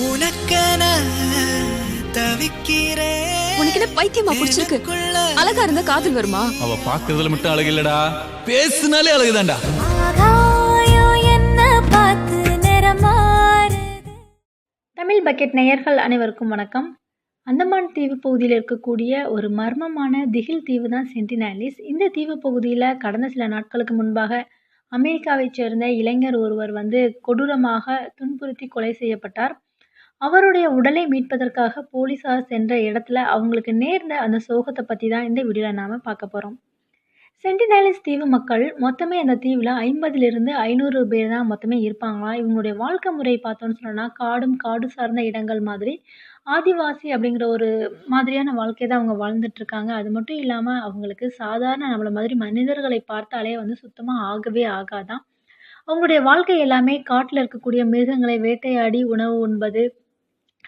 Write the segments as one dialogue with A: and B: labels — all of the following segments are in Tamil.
A: உனக்கென தவிக்கிறேன்.
B: உனக்கு என்ன பைத்தியமா பிடிச்சிருக்கு. அழகா இருந்தா காதல் வருமா?
C: அவ பாக்குறதுல மட்டும் அழகு இல்லடா பேசுனாலே அழகுதான்டா.
D: தமிழ் பக்கெட் நேயர்கள் அனைவருக்கும் வணக்கம். அந்தமான் தீவு பகுதியில் இருக்கக்கூடிய ஒரு மர்மமான திகில் தீவு தான் சென்டினாலிஸ். இந்த தீவு பகுதியில் கடந்த சில நாட்களுக்கு முன்பாக அமெரிக்காவைச் சேர்ந்த இளைஞர் ஒருவர் வந்து கொடூரமாக துன்புறுத்தி கொலை செய்யப்பட்டார். அவருடைய உடலை மீட்பதற்காக போலீஸார் சென்ற இடத்துல அவங்களுக்கு நேர்ந்த அந்த சோகத்தை பற்றி தான் இந்த வீடியோவில் நாம் பார்க்க போகிறோம் சென்டினாலிஸ் தீவு மக்கள் மொத்தமே அந்த தீவில் ஐம்பதுலேருந்து ஐநூறு பேர் தான் மொத்தமே இருப்பாங்களாம் இவங்களுடைய வாழ்க்கை முறை பார்த்தோன்னு சொன்னோன்னா காடும் காடு சார்ந்த இடங்கள் மாதிரி ஆதிவாசி அப்படிங்கிற ஒரு மாதிரியான வாழ்க்கையை தான் அவங்க வாழ்ந்துட்டுருக்காங்க அது மட்டும் இல்லாமல் அவங்களுக்கு சாதாரண நம்மளை மாதிரி மனிதர்களை பார்த்தாலே வந்து சுத்தமாக ஆகவே ஆகாதான். அவங்களுடைய வாழ்க்கை எல்லாமே காட்டில் இருக்கக்கூடிய மிருகங்களை வேட்டையாடி உணவு உண்பது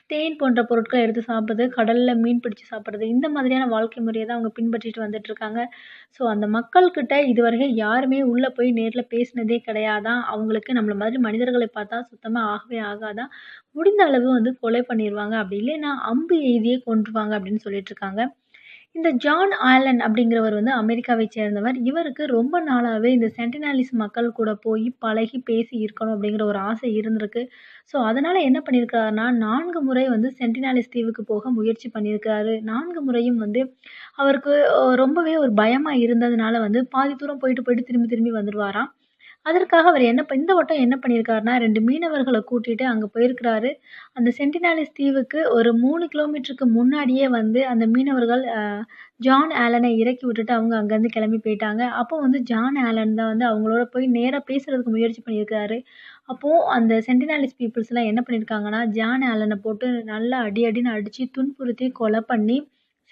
D: தேன் போன்ற பொருட்களை எடுத்து சாப்பிட்றது கடலில் மீன் பிடிச்சி சாப்பிட்றது இந்த மாதிரியான வாழ்க்கை முறையை தான் அவங்க பின்பற்றிட்டு வந்துட்டுருக்காங்க ஸோ அந்த மக்கள்கிட்ட இதுவரைக்கும் யாருமே உள்ளே போய் நேரில் பேசினதே கிடையாதான் அவங்களுக்கு நம்மளை மாதிரி மனிதர்களை பார்த்தா சுத்தமாக ஆகவே ஆகாதான் முடிந்த அளவு வந்து கொலை பண்ணிடுவாங்க அப்படி இல்லைன்னா அம்பு எய்தியே கொன்றுவாங்க அப்படின்னு சொல்லிட்டுருக்காங்க இந்த ஜான் ஆலன் அப்படிங்கிறவர் வந்து அமெரிக்காவை சேர்ந்தவர். இவருக்கு ரொம்ப நாளாகவே இந்த சென்டினாலிஸ் மக்கள் கூட போய் பழகி பேசி இருக்கணும் அப்படிங்கிற ஒரு ஆசை இருந்திருக்கு. ஸோ அதனால் என்ன பண்ணியிருக்காருன்னா நான்கு முறை வந்து சென்டினாலிஸ் தீவுக்கு போக முயற்சி பண்ணியிருக்காரு. நான்கு முறையும் வந்து அவருக்கு ரொம்பவே ஒரு பயமாக இருந்ததுனால வந்து பாதி தூரம் போயிட்டு போயிட்டு திரும்பி திரும்பி வந்துடுவாராம் அதற்காக அவர் என்ன இந்த வட்டம் என்ன பண்ணியிருக்காருன்னா ரெண்டு மீனவர்களை கூட்டிட்டு அங்கே போயிருக்கிறாரு. அந்த சென்டினாலிஸ் தீவுக்கு ஒரு மூணு கிலோமீட்டருக்கு முன்னாடியே வந்து அந்த மீனவர்கள் ஜான் ஆலனை இறக்கி விட்டுட்டு அவங்க அங்கேருந்து கிளம்பி போயிட்டாங்க. அப்போ வந்து ஜான் ஆலன் தான் வந்து அவங்களோட போய் நேராக பேசுறதுக்கு முயற்சி பண்ணியிருக்காரு. அப்போது அந்த சென்டினாலிஸ் பீப்புள்ஸ்லாம் என்ன பண்ணியிருக்காங்கன்னா ஜான் ஆலனை போட்டு நல்லா அடி அடின்னு அடித்து துன்புறுத்தி கொலை பண்ணி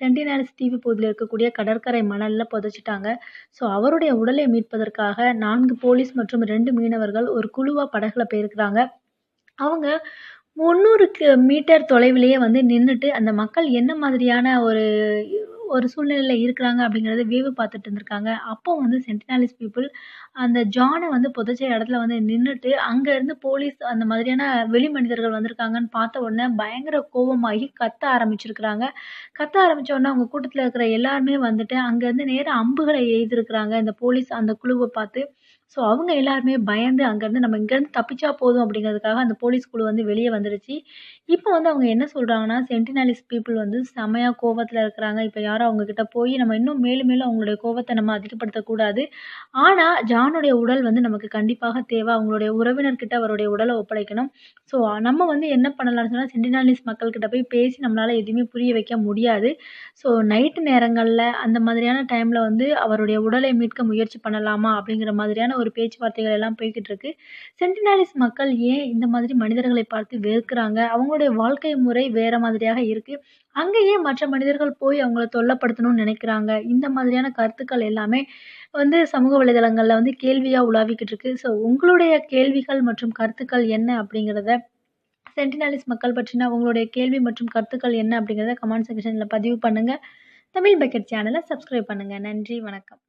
D: சென்டினாரிஸ் தீவு பகுதியில் இருக்கக்கூடிய கடற்கரை மணலில் புதைச்சிட்டாங்க. ஸோ அவருடைய உடலை மீட்பதற்காக நான்கு போலீஸ் மற்றும் ரெண்டு மீனவர்கள் ஒரு குழுவாக படகுல போயிருக்கிறாங்க. அவங்க முந்நூறு மீட்டர் தொலைவிலேயே வந்து நின்றுட்டு அந்த மக்கள் என்ன மாதிரியான ஒரு ஒரு சூழ்நிலையில் இருக்கிறாங்க அப்படிங்கிறத வேவு பார்த்துட்டு இருந்திருக்காங்க. அப்போ வந்து சென்டினாலிஸ் பீப்புள் அந்த ஜானை வந்து புதைச்ச இடத்துல வந்து நின்றுட்டு அங்கேருந்து போலீஸ் அந்த மாதிரியான வெளி மனிதர்கள் வந்திருக்காங்கன்னு பார்த்த உடனே பயங்கர கோபமாகி கத்த ஆரம்பிச்சிருக்கிறாங்க. கத்த ஆரம்பித்த உடனே அவங்க கூட்டத்தில் இருக்கிற எல்லாருமே வந்துட்டு அங்கேருந்து நேராக அம்புகளை எய்திருக்கிறாங்க. இந்த போலீஸ் அந்த குழுவை பார்த்து ஸோ அவங்க எல்லாருமே பயந்து அங்கேருந்து நம்ம இங்கேருந்து தப்பிச்சா போதும் அப்படிங்கிறதுக்காக அந்த போலீஸ் குழு வந்து வெளியே வந்துடுச்சு இப்போ வந்து அவங்க என்ன சொல்கிறாங்கன்னா சென்டினாலிஸ் பீப்புள் வந்து செமையாக கோவத்தில் இருக்கிறாங்க. இப்போ யாரும் அவங்கக்கிட்ட போய் நம்ம இன்னும் மேலும் மேலும் அவங்களுடைய கோவத்தை நம்ம அதிகப்படுத்தக்கூடாது. ஆனால் ஜானுடைய உடல் வந்து நமக்கு கண்டிப்பாக தேவை. அவங்களுடைய உறவினர்கிட்ட அவருடைய உடலை ஒப்படைக்கணும். ஸோ நம்ம வந்து என்ன பண்ணலாம்னு சொன்னால் சென்டினாலிஸ் மக்கள்கிட்ட போய் பேசி நம்மளால் எதுவுமே புரிய வைக்க முடியாது. ஸோ நைட்டு நேரங்களில் அந்த மாதிரியான டைமில் வந்து அவருடைய உடலை மீட்க முயற்சி பண்ணலாமா அப்படிங்கிற மாதிரியான ஒரு பேச்சுவார்த்தைகள் எல்லாம் போய்கிட்டு இருக்கு சென்டினாலிஸ் மக்கள் ஏன் இந்த மாதிரி மனிதர்களை பார்த்து வெறுக்கிறாங்க? அவங்களுடைய வாழ்க்கை முறை வேற மாதிரியாக இருக்கு. அங்கேயே மற்ற மனிதர்கள் போய் அவங்கள தொல்லப்படுத்தணும்னு நினைக்கிறாங்க? இந்த மாதிரியான கருத்துக்கள் எல்லாமே வந்து சமூக வலைதளங்களில் வந்து கேள்வியாக உலாவிக்கிட்டு இருக்கு ஸோ உங்களுடைய கேள்விகள் மற்றும் கருத்துக்கள் என்ன அப்படிங்கிறத சென்டினாலிஸ் மக்கள் பற்றின உங்களுடைய கேள்வி மற்றும் கருத்துக்கள் என்ன அப்படிங்கிறத கமெண்ட் செக்ஷனில் பதிவு பண்ணுங்கள் தமிழ் பக்கெட் சேனலை சப்ஸ்கிரைப் பண்ணுங்கள் நன்றி வணக்கம்.